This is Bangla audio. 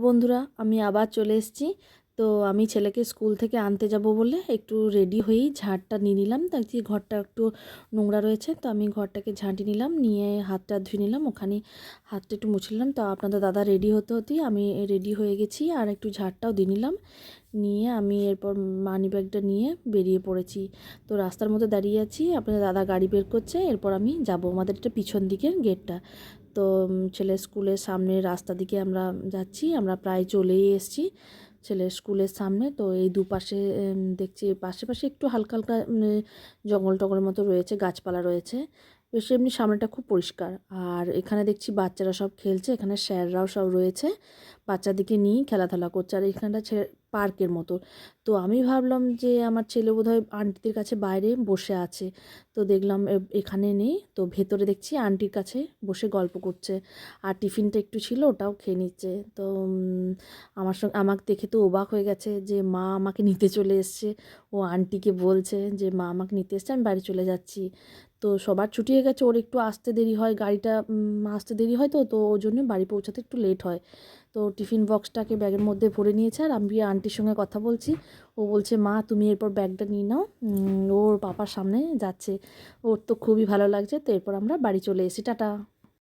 বন্ধুরা আমি আবার চলে এসেছি। তো আমি ছেলেকে স্কুল থেকে আনতে যাব বলে একটু রেডি হয়েই ঝাঁটটা নিয়ে নিলাম। দেখছি ঘরটা একটু নোংরা রয়েছে, তো আমি ঘরটাকে ঝাঁটি নিলাম, নিয়ে হাতটা ধুয়ে নিলাম, ওখানে হাতটা একটু মুছে নিলাম। তো আপনাদের দাদা রেডি হতে হতেই আমি রেডি হয়ে গেছি আর একটু ঝাঁটটাও দিয়ে নিলাম। নিয়ে আমি এরপর মানি ব্যাগটা নিয়ে বেরিয়ে পড়েছি। তো রাস্তার মধ্যে দাঁড়িয়ে আছি, আপনাদের দাদা গাড়ি বের করছে, এরপর আমি যাব আমাদের এটা পিছন দিকের গেটটা। তো ছেলে স্কুলের সামনে রাস্তা দিকে আমরা যাচ্ছি, আমরা প্রায় চলেই এসেছি। ছেলের স্কুলের সামনে, তো এই দুপাশে দেখছি পাশে পাশে একটু হালকা হালকা জঙ্গল টঙ্গলের মতো রয়েছে, গাছপালা রয়েছে। বেশ এমনি সামনেটা খুব পরিষ্কার। আর এখানে দেখছি বাচ্চারা সব খেলছে, এখানে স্যাররাও সব রয়েছে। বাচ্চাদেরকে নিয়েই খেলাধুলা করছে। আর এখানটা পার্কের মতো। তো আমি ভাবলাম যে আমার ছেলে বোধহয় আন্টিদের কাছে বাইরে বসে আছে। তো দেখলাম এখানে নেই। তো ভেতরে দেখছি আন্টির কাছে বসে গল্প করছে। আর টিফিনটা একটু ছিল, ওটাও খেয়ে নিচ্ছে। তো আমার সঙ্গে আমাকে দেখে তো অবাক হয়ে গেছে যে মা আমাকে নিতে চলে এসছে। ও আন্টিকে বলছে যে, মা আমাকে নিতে এসছে, আমি বাড়ি চলে যাচ্ছি। তো সবার ছুটি হয়ে গেছে, ওর একটু আসতে দেরি হয়, গাড়িটা আসতে দেরি হয় তো তো ওর জন্য বাড়ি পৌঁছাতে একটু লেট হয়। তো টিফিন বক্সটাকে ব্যাগের মধ্যে ভরে নিয়েছে আর আমি আন্টির সঙ্গে কথা বলছি। ও বলছে, মা, তুমি এরপর ব্যাগটা নিয়ে নাও। ওর পাপার সামনে যাচ্ছে। ওর তো খুবই ভালো লাগছে, তো এরপর আমরা বাড়ি চলে এসেছি। টাটা।